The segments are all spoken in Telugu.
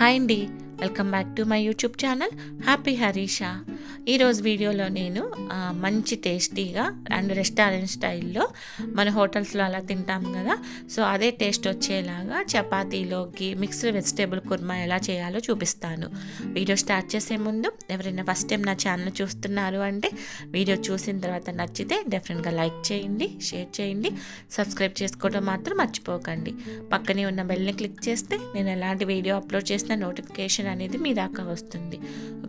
హాయ్ అండి. Welcome back to my YouTube channel happy Harisha. ఈరోజు వీడియోలో నేను మంచి టేస్టీగా అండ్ రెస్టారెంట్ స్టైల్లో మన హోటల్స్లో అలా తింటాం కదా. సో అదే టేస్ట్ వచ్చేలాగా చపాతీలోకి మిక్స్డ్ వెజిటేబుల్ కుర్మా ఎలా చేయాలో చూపిస్తాను. వీడియో స్టార్ట్ చేసే ముందు ఎవరైనా ఫస్ట్ టైం నా ఛానల్ చూస్తున్నారు అంటే వీడియో చూసిన తర్వాత నచ్చితే డెఫినెట్గా లైక్ చేయండి షేర్ చేయండి సబ్స్క్రైబ్ చేసుకోవడం మాత్రం మర్చిపోకండి. పక్కనే ఉన్న బెల్ని క్లిక్ చేస్తే నేను ఎలాంటి వీడియో అప్లోడ్ చేసిన నోటిఫికేషన్ అనేది మీ దాకా వస్తుంది.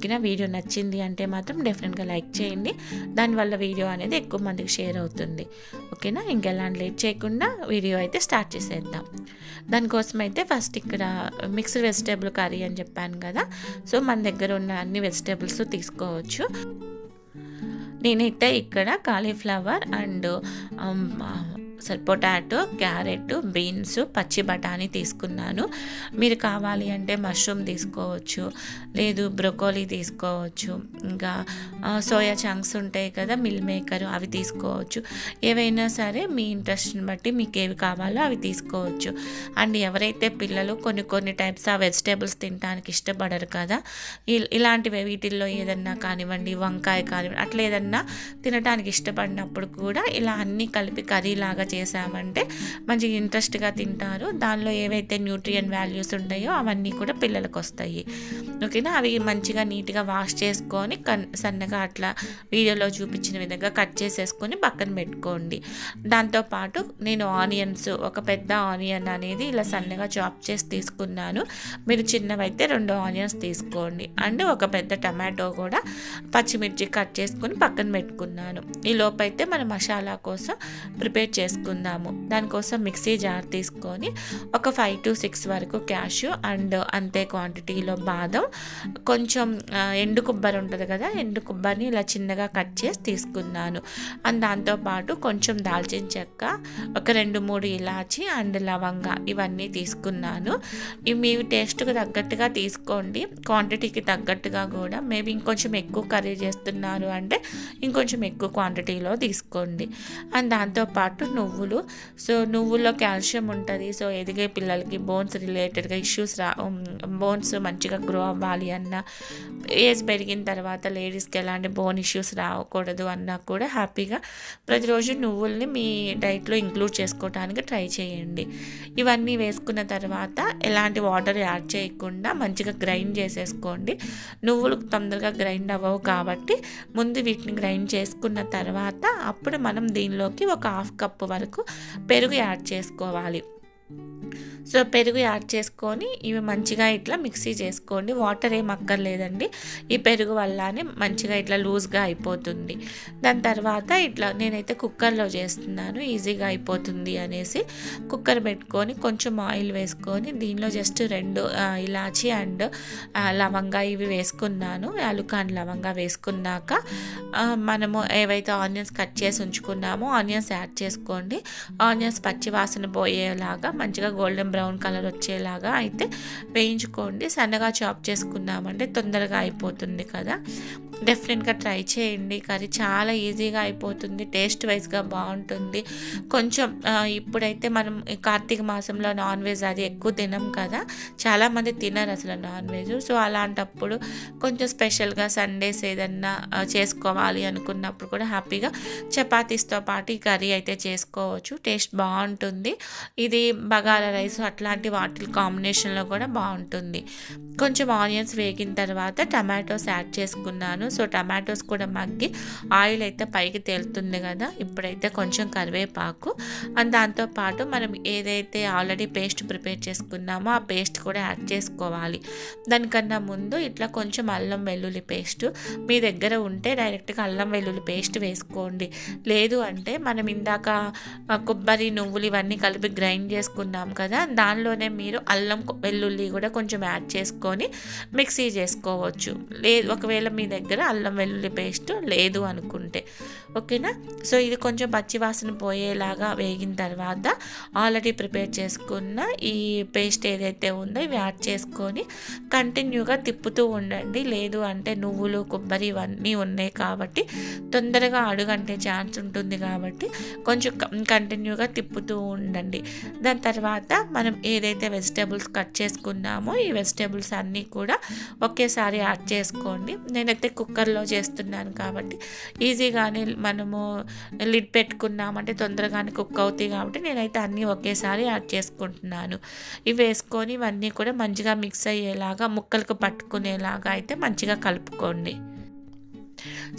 ఓకేనా వీడియో నచ్చింది అంటే మాత్రం డెఫినెట్గా లైక్ చేయండి. దానివల్ల వీడియో అనేది ఎక్కువ మందికి షేర్ అవుతుంది. ఓకేనా? ఇంకెలాంటి లేట్ చేయకుండా వీడియో అయితే స్టార్ట్ చేసేద్దాం. దానికోసం అయితే ఫస్ట్ ఇక్కడ మిక్స్డ్ వెజిటేబుల్ కర్రీ అని చెప్పాను కదా. సో మన దగ్గర ఉన్న అన్ని వెజిటేబుల్స్ తీసుకోవచ్చు. నేనైతే ఇక్కడ cauliflower and potato carrot beans పచ్చి బఠానీ తీసుకున్నాను. మీరు కావాలి అంటే మష్రూమ్ తీసుకోవచ్చు లేదు బ్రొకోలీ తీసుకోవచ్చు ఇంకా సోయా చంక్స్ ఉంటాయి కదా మిల్ మేకర్ అవి తీసుకోవచ్చు. ఏవైనా సరే మీ ఇంట్రెస్ట్ని బట్టి మీకు ఏవి కావాలో అవి తీసుకోవచ్చు. అండ్ ఎవరైతే పిల్లలు కొన్ని కొన్ని టైప్స్ ఆ వెజిటేబుల్స్ తినడానికి ఇష్టపడరు కదా ఇలాంటివి వీటిల్లో ఏదన్నా కానివ్వండి వంకాయ కానివ్వండి అట్లా ఏదన్నా తినడానికి ఇష్టపడినప్పుడు కూడా ఇలా అన్నీ కలిపి కర్రీ లాగా చేసామంటే మంచిగా ఇంట్రెస్ట్గా తింటారు. దానిలో ఏవైతే న్యూట్రియన్ వాల్యూస్ ఉంటాయో అవన్నీ కూడా పిల్లలకు వస్తాయి ఓకేనా అవి మంచిగా నీట్గా వాష్ చేసుకొని కన్ సన్నగా అట్లా వీడియోలో చూపించిన విధంగా కట్ చేసేసుకొని పక్కన పెట్టుకోండి. దాంతోపాటు నేను ఆనియన్స్ ఒక పెద్ద ఆనియన్ అనేది ఇలా సన్నగా చాప్ చేసి తీసుకున్నాను. మీరు చిన్నవైతే రెండు ఆనియన్స్ తీసుకోండి. అండ్ ఒక పెద్ద టమాటో కూడా పచ్చిమిర్చి కట్ చేసుకుని పక్కన పెట్టుకున్నాను. ఈ లోపైతే మన మసాలా కోసం ప్రిపేర్ చేసుకుందాము. దానికోసం మిక్సీ జార్ తీసుకొని ఒక ఫైవ్ టు సిక్స్ వరకు క్యాషు అండ్ అంతే క్వాంటిటీలో బాదం కొంచెం ఎండు కొబ్బరి ఉంటుంది కదా ఎండు కొబ్బరిని ఇలా చిన్నగా కట్ చేసి తీసుకున్నాను. అండ్ దాంతోపాటు కొంచెం దాల్చిన చెక్క ఒక రెండు మూడు ఇలాచి అండ్ లవంగ ఇవన్నీ తీసుకున్నాను. ఇవి మీ టేస్ట్కి తగ్గట్టుగా తీసుకోండి. క్వాంటిటీకి తగ్గట్టుగా కూడా. మేబీ ఇంకొంచెం ఎక్కువ కర్రీ చేస్తున్నారు అంటే ఇంకొంచెం ఎక్కువ క్వాంటిటీలో తీసుకోండి. అండ్ దాంతోపాటు నువ్వులు. సో నువ్వుల్లో కాల్షియం ఉంటుంది. సో ఎదిగే పిల్లలకి బోన్స్ రిలేటెడ్గా ఇష్యూస్ రా బోన్స్ మంచిగా గ్రో అవ్వాలి అన్న. ఏజ్ పెరిగిన తర్వాత లేడీస్కి ఎలాంటి బోన్ ఇష్యూస్ రాకూడదు అన్నా కూడా హ్యాపీగా ప్రతిరోజు నువ్వుల్ని మీ డైట్లో ఇంక్లూడ్ చేసుకోవడానికి ట్రై చేయండి. ఇవన్నీ వేసుకున్న తర్వాత ఎలాంటి వాటర్ యాడ్ చేయకుండా మంచిగా గ్రైండ్ చేసేసుకోండి. నువ్వులు తొందరగా గ్రైండ్ అవ్వవు కాబట్టి ముందు వీటిని గ్రైండ్ చేసుకున్న తర్వాత అప్పుడు మనం దీనిలోకి ఒక హాఫ్ కప్ వరకు పెరుగు యాడ్ చేసుకోవాలి. సో పెరుగు యాడ్ చేసుకొని ఇవి మంచిగా ఇట్లా మిక్సీ చేసుకోండి. వాటర్ ఏం అక్కర్లేదండి. ఈ పెరుగు వల్లనే మంచిగా ఇట్లా లూజ్గా అయిపోతుంది. దాని తర్వాత ఇట్లా నేనైతే కుక్కర్లో చేస్తున్నాను. ఈజీగా అయిపోతుంది అనేసి కుక్కర్ పెట్టుకొని కొంచెం ఆయిల్ వేసుకొని దీనిలో జస్ట్ రెండు ఇలాచి అండ్ లవంగా ఇవి వేసుకున్నాను. యాలుకాన్ లవంగా వేసుకున్నాక మనము ఏవైతే ఆనియన్స్ కట్ చేసి ఉంచుకున్నామో ఆనియన్స్ యాడ్ చేసుకోండి. ఆనియన్స్ పచ్చి వాసన పోయేలాగా మంచిగా గోల్డెన్ బ్రౌన్ బ్రౌన్ కలర్ వచ్చేలాగా అయితే వేయించుకోండి. సన్నగా చాప్ చేసుకున్నామంటే తొందరగా అయిపోతుంది కదా. డెఫినెట్గా ట్రై చేయండి. కర్రీ చాలా ఈజీగా అయిపోతుంది. టేస్ట్ వైజ్గా బాగుంటుంది. కొంచెం ఇప్పుడైతే మనం కార్తీక మాసంలో నాన్ వెజ్ అది ఎక్కువ తినం కదా. చాలామంది తినరు అసలు నాన్ వెజ్ సో అలాంటప్పుడు కొంచెం స్పెషల్గా సండేస్ ఏదన్నా చేసుకోవాలి అనుకున్నప్పుడు కూడా హ్యాపీగా చపాతీస్తో పాటు ఈ కర్రీ అయితే చేసుకోవచ్చు. టేస్ట్ బాగుంటుంది. ఇది బగారా రైస్ అట్లాంటి వాటి కాంబినేషన్లో కూడా బాగుంటుంది. కొంచెం ఆనియన్స్ వేగిన తర్వాత టమాటోస్ యాడ్ చేసుకున్నాను. సో టమాటోస్ కూడా మగ్గి ఆయిల్ అయితే పైకి తేలుతుంది కదా ఇప్పుడైతే కొంచెం కరివేపాకు. అండ్ దాంతోపాటు మనం ఏదైతే ఆల్రెడీ పేస్ట్ ప్రిపేర్ చేసుకున్నామో ఆ పేస్ట్ కూడా యాడ్ చేసుకోవాలి. దానికన్నా ముందు ఇట్లా కొంచెం అల్లం వెల్లుల్లి పేస్ట్ మీ దగ్గర ఉంటే డైరెక్ట్గా అల్లం వెల్లుల్లి పేస్ట్ వేసుకోండి. లేదు అంటే మనం ఇందాక కొబ్బరి నువ్వులు ఇవన్నీ కలిపి గ్రైండ్ చేసుకున్నాం కదా దానిలోనే మీరు అల్లం వెల్లుల్లి కూడా కొంచెం యాడ్ చేసుకొని మిక్సీ చేసుకోవచ్చు. లేదు ఒకవేళ మీ దగ్గర అల్లం వెల్లుల్లి పేస్ట్ లేదు అనుకుంటే. ఓకేనా? సో ఇది కొంచెం పచ్చివాసన పోయేలాగా వేగిన తర్వాత ఆల్రెడీ ప్రిపేర్ చేసుకున్న ఈ పేస్ట్ ఏదైతే ఉందో ఇవి యాడ్ చేసుకొని కంటిన్యూగా తిప్పుతూ ఉండండి. లేదు అంటే నువ్వులు కొబ్బరి ఇవన్నీ ఉన్నాయి కాబట్టి తొందరగా అడుగంటే ఛాన్స్ ఉంటుంది కాబట్టి కొంచెం కంటిన్యూగా తిప్పుతూ ఉండండి. దాని తర్వాత మనం ఏదైతే వెజిటేబుల్స్ కట్ చేసుకున్నామో ఈ వెజిటేబుల్స్ అన్నీ కూడా ఒకేసారి యాడ్ చేసుకోండి. నేనైతే కుక్కర్లో చేస్తున్నాను కాబట్టి ఈజీగానే మనము లిడ్ పెట్టుకున్నామంటే తొందరగానే కుక్ అవుతాయి కాబట్టి నేనైతే అన్నీ ఒకేసారి యాడ్ చేసుకుంటున్నాను. ఇవి వేసుకొని ఇవన్నీ కూడా మంచిగా మిక్స్ అయ్యేలాగా ముక్కలకు పట్టుకునేలాగా అయితే మంచిగా కలుపుకోండి.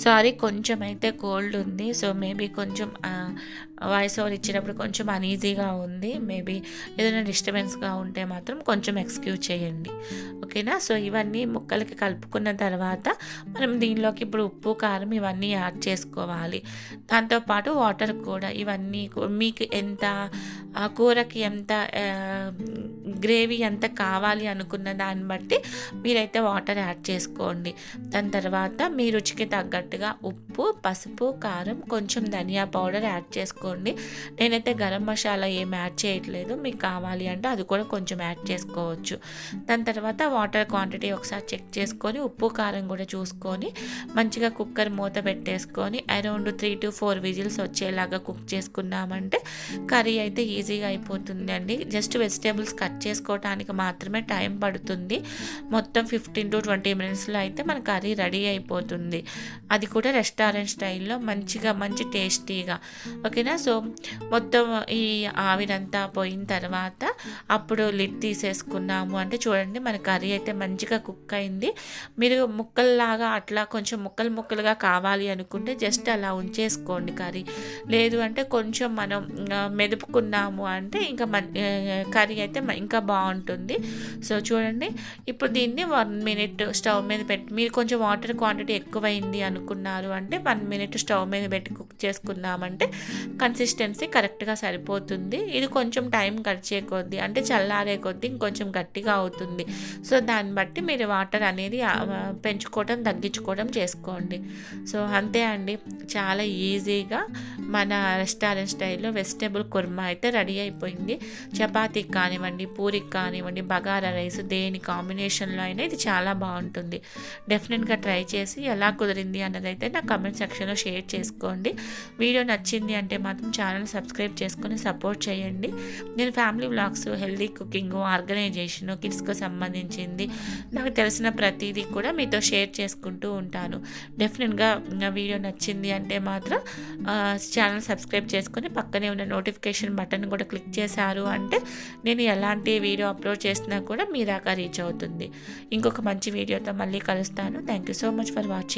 సారీ కొంచెం అయితే కోల్డ్ ఉంది. సో మేబీ కొంచెం వాయిస్ ఓవర్ ఇచ్చినప్పుడు కొంచెం అనీజీగా ఉంది. మేబీ ఏదైనా డిస్టర్బెన్స్గా ఉంటే మాత్రం కొంచెం ఎక్స్క్యూజ్ చేయండి. ఓకేనా సో ఇవన్నీ ముక్కలకి కలుపుకున్న తర్వాత మనం దీనిలోకి ఇప్పుడు ఉప్పు కారం ఇవన్నీ యాడ్ చేసుకోవాలి. దాంతోపాటు వాటర్ కూడా ఇవన్నీ మీకు ఎంత కూరకి ఎంత గ్రేవీ ఎంత కావాలి అనుకున్న దాన్ని బట్టి మీరైతే వాటర్ యాడ్ చేసుకోండి. దాని తర్వాత మీ రుచికి తగ్గట్టుగా ఉప్పు పసుపు కారం కొంచెం ధనియా పౌడర్ యాడ్ చేసుకోండి. నేనైతే గరం మసాలా ఏం యాడ్ చేయట్లేదు. మీకు కావాలి అంటే అది కూడా కొంచెం యాడ్ చేసుకోవచ్చు. దాని తర్వాత వాటర్ క్వాంటిటీ ఒకసారి చెక్ చేసుకొని ఉప్పు కారం కూడా చూసుకొని మంచిగా కుక్కర్ మూత పెట్టేసుకొని around three to four whistles వచ్చేలాగా కుక్ చేసుకున్నామంటే కర్రీ అయితే ఈజీగా అయిపోతుంది అండి జస్ట్ వెజిటేబుల్స్ కట్ చేసుకోవడానికి మాత్రమే టైం పడుతుంది. మొత్తం ఫిఫ్టీన్ టు ట్వంటీ మినిట్స్లో అయితే మన కర్రీ రెడీ అయిపోతుంది. అది కూడా రెస్టారెంట్ స్టైల్లో మంచిగా మంచి టేస్టీగా. ఓకేనా? సో మొత్తం ఈ ఆవిరంతా పోయిన తర్వాత అప్పుడు లిడ్ తీసేసుకున్నాము. అంటే చూడండి మన కర్రీ అయితే మంచిగా కుక్ అయింది. మీరు ముక్కల్లాగా అట్లా కొంచెం ముక్కలు ముక్కలుగా కావాలి అనుకుంటే జస్ట్ అలా ఉంచేసుకోండి కర్రీ. లేదు అంటే కొంచెం మనం మెదుపుకున్నాము అంటే ఇంకా కర్రీ అయితే ఇంకా బాగుంటుంది. సో చూడండి ఇప్పుడు దీన్ని వన్ మినిట్ స్టవ్ మీద పెట్టి మీరు కొంచెం వాటర్ క్వాంటిటీ ఎక్కువైంది అను అనుకున్నారు అంటే వన్ మినిట్ స్టవ్ మీద పెట్టి కుక్ చేసుకున్నామంటే కన్సిస్టెన్సీ కరెక్ట్గా సరిపోతుంది. ఇది కొంచెం టైం గడిచే కొద్దీ అంటే చల్లారే కొద్దీ ఇంకొంచెం గట్టిగా అవుతుంది. సో దాన్ని బట్టి మీరు వాటర్ అనేది పెంచుకోవడం తగ్గించుకోవడం చేసుకోండి. సో అంతే అండి. చాలా ఈజీగా మన రెస్టారెంట్ స్టైల్లో వెజిటేబుల్ కుర్మా అయితే రెడీ అయిపోయింది. చపాతీకి కానివ్వండి పూరికి కానివ్వండి బగారా రైస్ దేని కాంబినేషన్లో అయినా ఇది చాలా బాగుంటుంది. డెఫినెట్గా ట్రై చేసి ఎలా కుదిరింది అన్నది అయితే నా కమెంట్ సెక్షన్లో షేర్ చేసుకోండి. వీడియో నచ్చింది అంటే మాత్రం ఛానల్ సబ్స్క్రైబ్ చేసుకొని సపోర్ట్ చేయండి. నేను family blogs healthy cooking organization కిడ్స్కు సంబంధించింది నాకు తెలిసిన ప్రతిదీ కూడా మీతో షేర్ చేసుకుంటూ ఉంటాను. డెఫినెట్గా నా వీడియో నచ్చింది అంటే మాత్రం ఛానల్ సబ్స్క్రైబ్ చేసుకొని పక్కనే ఉన్న నోటిఫికేషన్ బటన్ కూడా క్లిక్ చేశారు అంటే నేను ఎలాంటి వీడియో అప్లోడ్ చేసినా కూడా మీ దాకా రీచ్ అవుతుంది. ఇంకొక మంచి వీడియోతో మళ్ళీ కలుస్తాను. Thank you so much for watching